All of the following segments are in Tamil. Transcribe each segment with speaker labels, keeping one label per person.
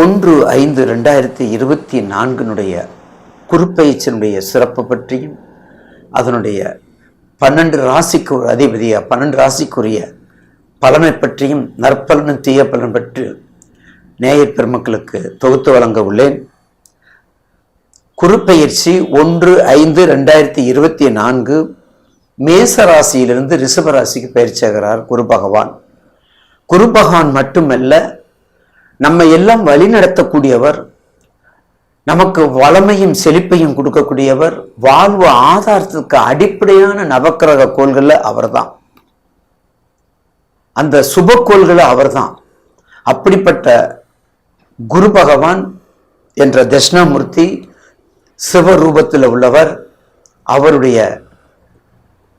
Speaker 1: ஒன்று ஐந்து ரெண்டாயிரத்தி இருபத்தி நான்கினுடைய குறுப்பெயர்ச்சியினுடைய சிறப்பு பற்றியும் அதனுடைய பன்னெண்டு ராசிக்கு ஒரு அதிபதியாக பன்னெண்டு ராசிக்குரிய பலனை பற்றியும் நற்பலனும் தீய பலன் பற்றி நேயர் பெருமக்களுக்கு தொகுத்து வழங்க உள்ளேன். குறுப்பெயர்ச்சி ஒன்று ஐந்து ரெண்டாயிரத்தி இருபத்தி நான்கு மேச ராசியிலிருந்து ரிஷப ராசிக்கு பயிற்சியாகிறார் குரு பகவான். குரு பகவான் மட்டுமல்ல நம்ம எல்லாம் வழிநடத்தக்கூடியவர் நமக்கு வளமையும் செழிப்பையும் கொடுக்கக்கூடியவர் வாழ்வு ஆதாரத்துக்கு அடிப்படையான நவக்கிரக கோள்களை அவர்தான். அந்த சுப கோள்கள் அவர்தான். அப்படிப்பட்ட குரு பகவான் என்ற தட்சிணாமூர்த்தி சிவரூபத்தில் உள்ளவர். அவருடைய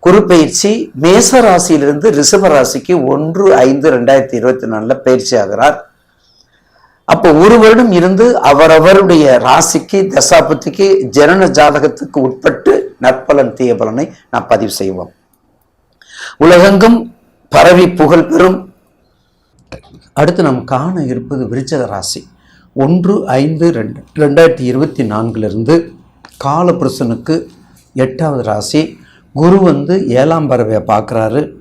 Speaker 1: குருப்பயிற்சி மேச ராசியிலிருந்து ரிஷப ராசிக்கு ஒன்று ஐந்து ரெண்டாயிரத்தி இருபத்தி நாலில் பயிற்சி ஆகிறார். அப்போ ஒரு வருடம் இருந்து அவரவருடைய ராசிக்கு தசாபத்திக்கு ஜனன ஜாதகத்துக்கு உட்பட்டு நற்பலன் தீயபலனை நான் பதிவு செய்வோம். உலகெங்கும் பரவி புகழ் பெறும். அடுத்து நாம் காண இருப்பது விருச்சக ராசி. ஒன்று ஐந்து ரெண்டு ரெண்டாயிரத்தி இருபத்தி நான்கிலிருந்து காலபுருஷனுக்கு எட்டாவது ராசி. குரு வந்து ஏழாம் பறவையை பார்க்குறாரு.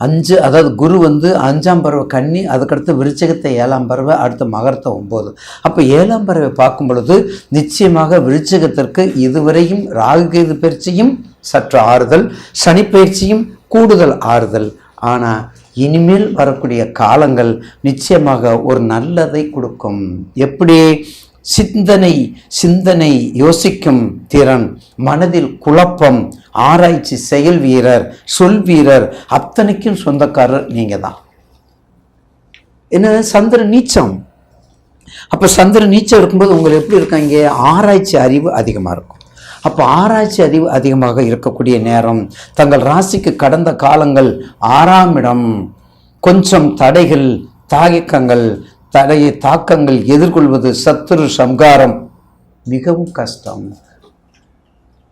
Speaker 1: அஞ்சு அதாவது குரு வந்து அஞ்சாம் பறவை கன்னி அதுக்கடுத்து விருச்சகத்தை ஏழாம் பறவை அடுத்து மகரத்தை ஒம்பது. அப்போ ஏழாம் பறவை பார்க்கும் பொழுது நிச்சயமாக விருச்சகத்திற்கு இதுவரையும் ராகுகேது பயிற்சியும் சற்று ஆறுதல் சனி பயிற்சியும் கூடுதல் ஆறுதல். ஆனால் இனிமேல் வரக்கூடிய காலங்கள் நிச்சயமாக ஒரு நல்லதை கொடுக்கும். எப்படி? சிந்தனை சிந்தனை யோசிக்கும் திறன் மனதில் குழப்பம் ஆராய்ச்சி செயல் வீரர் சொல் வீரர் அத்தனைக்கும் சொந்தக்காரர் நீங்கள் தான் என்ன சந்திர நீச்சம். அப்போ சந்திர நீச்சம் இருக்கும்போது உங்களுக்கு எப்படி இருக்காங்க ஆராய்ச்சி அறிவு அதிகமாக இருக்கும். அப்போ ஆராய்ச்சி அறிவு அதிகமாக இருக்கக்கூடிய நேரம் தங்கள் ராசிக்கு கடந்த காலங்கள் ஆறாம் இடம் கொஞ்சம் தடைகள் தாயக்கங்கள் தடையை தாக்கங்கள் எதிர்கொள்வது சத்துரு சம்காரம் மிகவும் கஷ்டம்.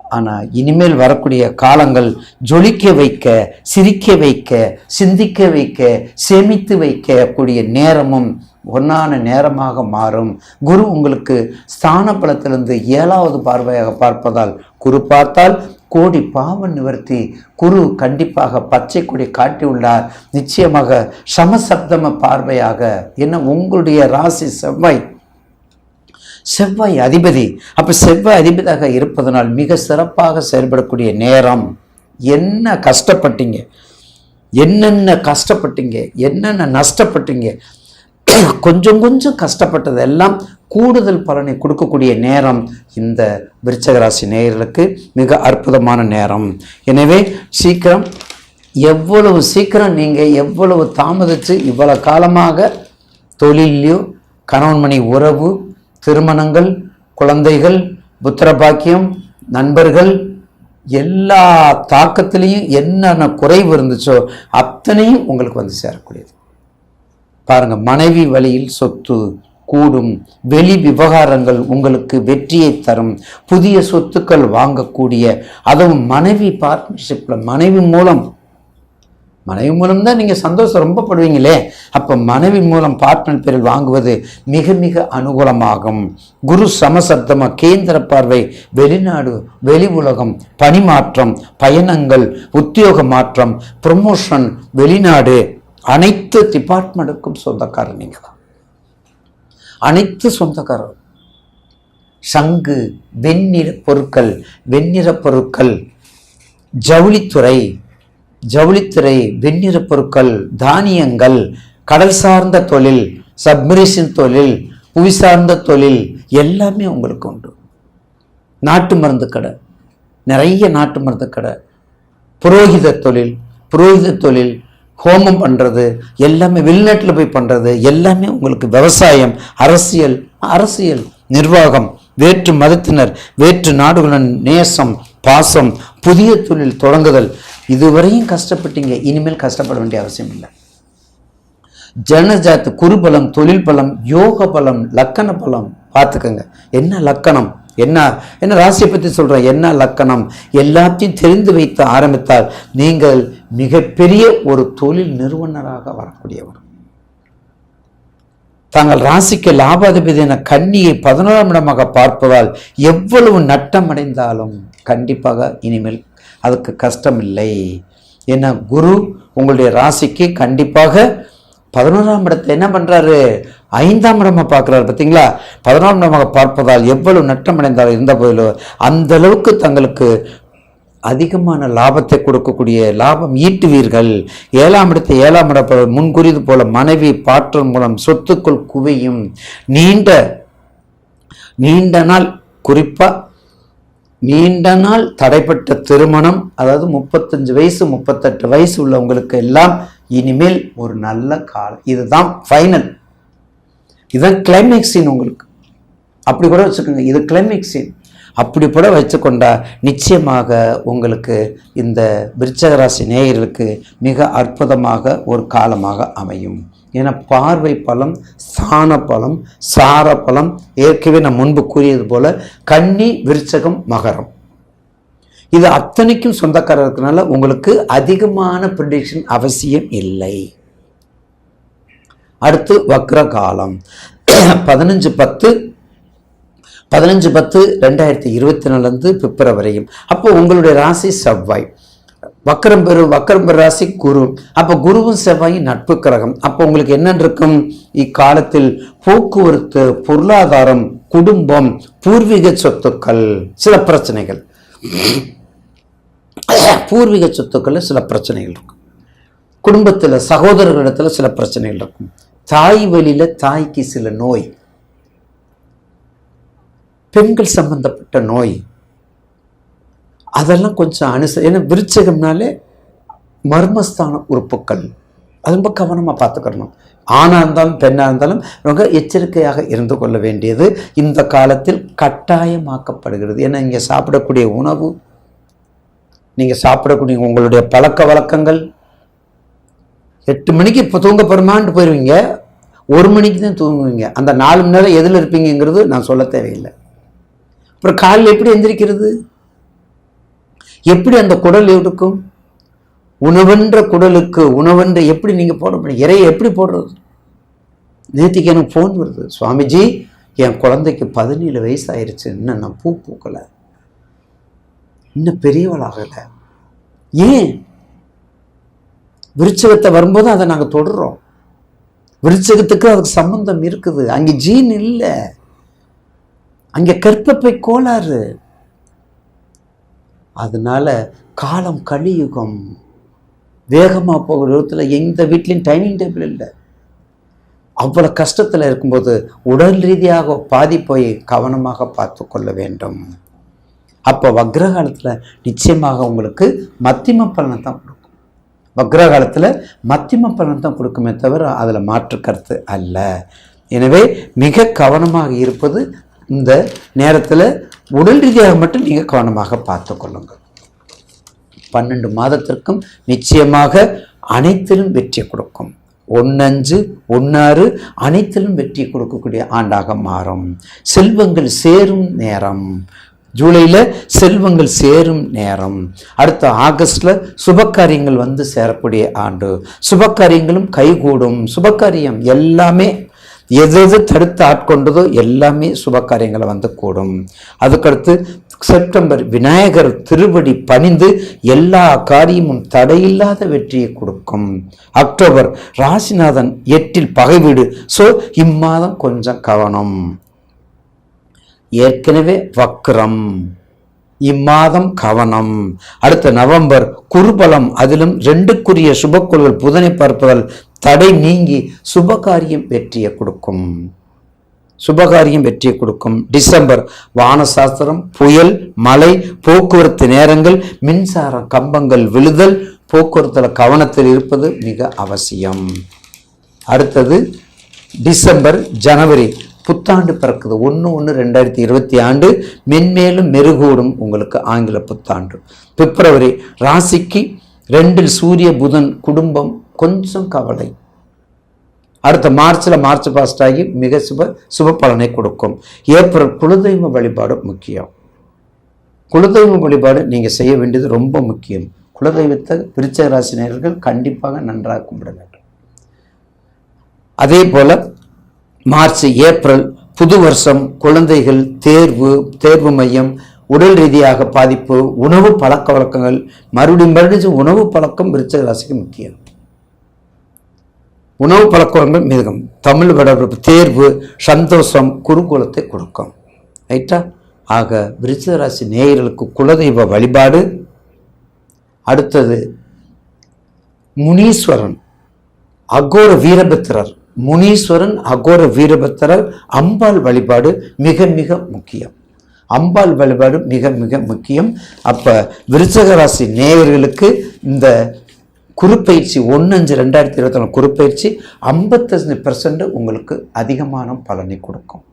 Speaker 1: ஆனால் இனிமேல் வரக்கூடிய காலங்கள் ஜொலிக்க வைக்க சிரிக்க வைக்க சிந்திக்க வைக்க சேமித்து வைக்கக்கூடிய நேரமும் ஒன்றான நேரமாக மாறும். குரு உங்களுக்கு ஸ்தான பலத்திலிருந்து ஏழாவது பார்வையாக பார்ப்பதால் குரு பார்த்தால் கோடி பாவ நிவர்த்தி. குரு கண்டிப்பாக பச்சை கொடி காட்டியுள்ளார் நிச்சயமாக சமசப்தம பார்வையாக என்ன உங்களுடைய ராசி செவ்வாய் செவ்வாய் அதிபதி. அப்போ செவ்வாய் அதிபதியாக இருப்பதனால் மிக சிறப்பாக செயல்படக்கூடிய நேரம். என்ன கஷ்டப்பட்டீங்க? என்னென்ன கஷ்டப்பட்டீங்க? என்னென்ன நஷ்டப்பட்டீங்க? கொஞ்சம் கொஞ்சம் கஷ்டப்பட்டதெல்லாம் கூடுதல் பலனை கொடுக்கக்கூடிய நேரம் இந்த விருச்சகராசி நேயர்களுக்கு மிக அற்புதமான நேரம். எனவே சீக்கிரம் எவ்வளவு சீக்கிரம் நீங்கள் எவ்வளவு தாமதித்து இவ்வளவு காலமாக தொழிலையோ கணவன் மணி உறவு திருமணங்கள் குழந்தைகள் புத்திரபாக்கியம் நண்பர்கள் எல்லா தாக்கத்திலையும் என்னென்ன குறைவு இருந்துச்சோ அத்தனையும் உங்களுக்கு வந்து சேரக்கூடியது. பாருங்க மனைவி வழியில் சொத்து கூடும் வெளி விவகாரங்கள் உங்களுக்கு வெற்றியை தரும் புதிய சொத்துக்கள் வாங்கக்கூடிய அதுவும் மனைவி பார்ட்னர்ஷிப்பில் மனைவி மூலம் மனைவி மூலம் தான் நீங்கள் சந்தோஷம் ரொம்ப படுவீங்களே. அப்போ மனைவி மூலம் பார்ட்னர் பேரில் வாங்குவது மிக மிக அனுகூலமாகும். குரு சமசப்தமாக கேந்திர பார்வை வெளிநாடு வெளி உலகம் பணிமாற்றம் பயணங்கள் உத்தியோக மாற்றம் ப்ரொமோஷன் வெளிநாடு அனைத்து டிபார்ட்மெண்ட்டுக்கும் சொந்தக்காரர் நீங்கள் தான் அனைத்து சொந்தக்காரர் சங்கு வெண்ணிற பொருட்கள் வெண்ணிற பொருட்கள் ஜவுளித்துறை ஜவுளித்துறை வெண்ணிற பொருட்கள் தானியங்கள் கடல் சார்ந்த தொழில் சப்மரிஷன் தொழில் புவி சார்ந்த தொழில் எல்லாமே உங்களுக்கு உண்டு. நாட்டு மருந்து கடை நிறைய நாட்டு மருந்து கடை. புரோகித தொழில் புரோகித தொழில் ஹோமம் பண்ணுறது எல்லாமே வெளிநாட்டில் போய் பண்ணுறது எல்லாமே உங்களுக்கு விவசாயம் அரசியல் அரசியல் நிர்வாகம் வேற்று மதத்தினர் வேற்று நாடுகளின் நேசம் பாசம் புதிய தொழில் தொடங்குதல் இதுவரையும் கஷ்டப்பட்டீங்க இனிமேல் கஷ்டப்பட வேண்டிய அவசியம் இல்லை. ஜனஜாத்து குருபலம் தொழில் பலம் யோக பலம் லக்கண பலம் பார்த்துக்கோங்க. என்ன லக்கணம்? என்ன என்ன ராசியை பற்றி சொல்கிறேன் என்ன லக்கணம்? எல்லாத்தையும் தெரிந்து வைத்து ஆரம்பித்தால் நீங்கள் மிகப்பெரிய ஒரு தொழில் நிறுவனராக வரக்கூடியவர். தாங்கள் ராசிக்கு லாபாதிபதியான கன்னியை பதினோராம் இடமாக பார்ப்பதால் எவ்வளவு நட்டம் அடைந்தாலும் கண்டிப்பாக இனிமேல் அதுக்கு கஷ்டம் இல்லை ஏன்னா குரு உங்களுடைய ராசிக்கு கண்டிப்பாக பதினோராம் இடத்தை என்ன பண்ணுறாரு ஐந்தாம் இடமாக பார்க்குறாரு பார்த்தீங்களா? பதினோராம் இடமாக பார்ப்பதால் எவ்வளவு நட்டம் அடைந்தால் இருந்த போதிலும் அந்த அளவுக்கு தங்களுக்கு அதிகமான லாபத்தை கொடுக்கக்கூடிய லாபம் ஈட்டுவீர்கள். ஏழாம் இடத்தை ஏழாம் இட முன்குறிது போல மனைவி பாற்றல் மூலம் சொத்துக்கள் குவியும். நீண்ட நீண்ட நாள் குறிப்பாக நீண்ட நாள் தடைப்பட்ட திருமணம் அதாவது முப்பத்தஞ்சு வயசு முப்பத்தெட்டு வயசு உள்ளவங்களுக்கு எல்லாம் இனிமேல் ஒரு நல்ல காலம் இதுதான் ஃபைனல் இதுதான் கிளைமேக்ஸ் சீன் உங்களுக்கு. அப்படி கூட வச்சுக்கோங்க இது கிளைமேக்ஸ் சீன் அப்படி கூட வச்சுக்கொண்டா நிச்சயமாக உங்களுக்கு இந்த விருச்சகராசி நேயர்களுக்கு மிக அற்புதமாக ஒரு காலமாக அமையும். ஏன்னா பார்வை பலம் ஸ்தான பலம் சார பலம் ஏற்கனவே நான் முன்பு கூறியது போல கன்னி விருச்சகம் மகரம். இது அத்தனைக்கும் சொந்தக்காரர் உங்களுக்கு அதிகமான ப்ரிடிக்ஷன் அவசியம் இல்லை. அடுத்து வக்ர காலம் பதினஞ்சு பத்து பதினஞ்சு பத்து ரெண்டாயிரத்தி இருபத்தி நாலுலேருந்து பிப்ரவரியும். அப்போ உங்களுடைய ராசி செவ்வாய். வக்கரம் பெரு வக்கரம் பெரு ராசி குரு. அப்போ குருவும் செவ்வாயும் நட்பு கிரகம். அப்போ உங்களுக்கு என்ன இருக்கும்? இக்காலத்தில் போக்குவரத்து பொருளாதாரம் குடும்பம் பூர்வீக சொத்துக்கள் சில பிரச்சனைகள். பூர்வீக சொத்துக்களில் சில பிரச்சனைகள் இருக்கும். குடும்பத்தில் சகோதரர்களிடத்தில் சில பிரச்சனைகள் இருக்கும். தாய் வழியில் தாய்க்கு சில நோய். பெண்கள் சம்பந்தப்பட்ட நோய். அதெல்லாம் கொஞ்சம் அனுச ஏன்னா விருச்சகம்னாலே மர்மஸ்தான உறுப்புக்கள். அது ரொம்ப கவனமாக பார்த்துக்கணும். ஆணாக இருந்தாலும் பெண்ணாக இருந்தாலும் ரொம்ப எச்சரிக்கையாக இருந்து கொள்ள வேண்டியது இந்த காலத்தில் கட்டாயமாக்கப்படுகிறது. ஏன்னா இங்கே சாப்பிடக்கூடிய உணவு நீங்கள் சாப்பிடக்கூடிய உங்களுடைய பழக்க வழக்கங்கள் எட்டு மணிக்கு இப்போ தூங்க போடுமான்ட்டு போயிடுவீங்க ஒரு மணிக்கு தான் தூங்குவீங்க. அந்த நாலு மணி நேரம் எதில் இருப்பீங்கங்கிறது நான் சொல்ல தேவையில்லை. அப்புறம் காலையில் எப்படி எந்திரிக்கிறது? எப்படி அந்த குடல் இருக்கும்? உணவென்ற குடலுக்கு உணவென்ற எப்படி நீங்கள் போட முடியும் இறையை எப்படி போடுறது? நேற்றுக்கு எனக்கு ஃபோன் வருது. சுவாமிஜி என் குழந்தைக்கு பதினேழு வயசு ஆயிடுச்சு இன்னும் நான் பூ பூக்கலை. இன்னும் பெரியவளாகலை ஏன்? விருச்சகத்தை வரும்போது அதை நாங்கள் தொடர்றோம் விருச்சகத்துக்கு அதுக்கு சம்பந்தம் இருக்குது. அங்கே ஜீன் இல்லை. அங்கே கற்பப்பை கோளாறு. அதனால் காலம் கலியுகம். வேகமாக போகிற விதத்தில் எந்த வீட்லேயும் டைனிங் டேபிள் இல்லை. அவ்வளோ கஷ்டத்தில் இருக்கும்போது உடல் ரீதியாக பாதி போய் கவனமாக பார்த்து கொள்ள வேண்டும். அப்போ வக்ரகாலத்தில் நிச்சயமாக உங்களுக்கு மத்திம பலனை தான் கொடுக்கும். வக்ர காலத்தில் மத்திம பலன் தான் கொடுக்குமே தவிர அதில் மாற்று கருத்து அல்ல. எனவே மிக கவனமாக இருப்பது இந்த நேரத்தில் உடல் ரீதியாக மட்டும் நீங்கள் கவனமாக பார்த்து கொள்ளுங்கள். பன்னெண்டு மாதத்திற்கும் நிச்சயமாக அனைத்திலும் வெற்றி கொடுக்கும். ஒன்னஞ்சு ஒன்னாறு அனைத்திலும் வெற்றி கொடுக்கக்கூடிய ஆண்டாக மாறும். செல்வங்கள் சேரும் நேரம். ஜூலையில் செல்வங்கள் சேரும் நேரம். அடுத்த ஆகஸ்டில் சுபகாரியங்கள் வந்து சேரக்கூடிய ஆண்டு. சுபகாரியங்களும் கைகூடும். சுபகாரியம் எல்லாமே எது எது தடுத்து ஆட்கொண்டதோ எல்லாமே சுபகாரியங்களை வந்து கூடும். அதுக்கடுத்து செப்டம்பர் விநாயகர் திருவடி பணிந்து எல்லா காரியமும் தடையில்லாத வெற்றியை கொடுக்கும். அக்டோபர் ராசிநாதன் எட்டில் பகை வீடு. ஸோ இம்மாதம் கொஞ்சம் கவனம். ஏற்கனவே வக்ரம். இம்மாதம் கவனம். அடுத்த நவம்பர் குறுபலம் அதிலும் ரெண்டுக்குரிய சுபக்கோள்கள் புதனை பார்ப்பதால் தடை நீங்கி சுபகாரியம் வெற்றியை கொடுக்கும். சுபகாரியம் வெற்றியை கொடுக்கும். டிசம்பர் வானசாஸ்திரம் புயல் மழை போக்குவரத்து நேரங்கள் மின்சார கம்பங்கள் விழுதல் போக்குவரத்தில் கவனத்தில் இருப்பது மிக அவசியம். அடுத்தது டிசம்பர் ஜனவரி புத்தாண்டு பிறக்குது. ஒன்று ஒன்று ரெண்டாயிரத்தி இருபத்தி ஆண்டு மென்மேலும் மெருகூடும் உங்களுக்கு ஆங்கில புத்தாண்டு. பிப்ரவரி ராசிக்கு ரெண்டில் சூரிய புதன் குடும்பம் கொஞ்சம் கவலை. அடுத்த மார்ச்சில் மார்ச் பாஸ்ட் ஆகி மிக சுப சுப பலனை கொடுக்கும். ஏப்ரல் குலதெய்வ வழிபாடு முக்கியம். குலதெய்வ வழிபாடு நீங்கள் செய்ய வேண்டியது ரொம்ப முக்கியம். குலதெய்வத்தை விருச்சக ராசினியர்கள் கண்டிப்பாக நன்றாக கும்பிட வேண்டும். அதே போல் மார்ச் ஏப்ரல் புது வருஷம் குழந்தைகள் தேர்வு தேர்வு மையம் உடல் ரீதியாக பாதிப்பு உணவு பழக்க வழக்கங்கள் மறுபடியும் மறுபடியும் உணவு பழக்கம் விருச்சக ராசிக்கு முக்கியம். உணவு பழக்க வழக்கங்கள் மிகவும் தமிழ் விடப்பிடிப்பு தேர்வு சந்தோஷம் குருகுலத்தை கொடுக்கும். ரைட்டா ஆக விருச்சக ராசி நேயர்களுக்கு குலதெய்வ வழிபாடு. அடுத்தது முனீஸ்வரன் அகோர வீரபத்திரர். முனீஸ்வரன் அகோர வீரபத்திரர் அம்பாள் வழிபாடு மிக மிக முக்கியம். அம்பாள் வழிபாடு மிக மிக முக்கியம். அப்போ விருச்சக ராசி நேயர்களுக்கு இந்த குறுப்பயிற்சி ஒன்று அஞ்சு ரெண்டாயிரத்தி இருபத்தி நாலு குறுப்பயிற்சி ஐம்பத்தஞ்சு பெர்சன்ட் உங்களுக்கு அதிகமான பலனை கொடுக்கும்.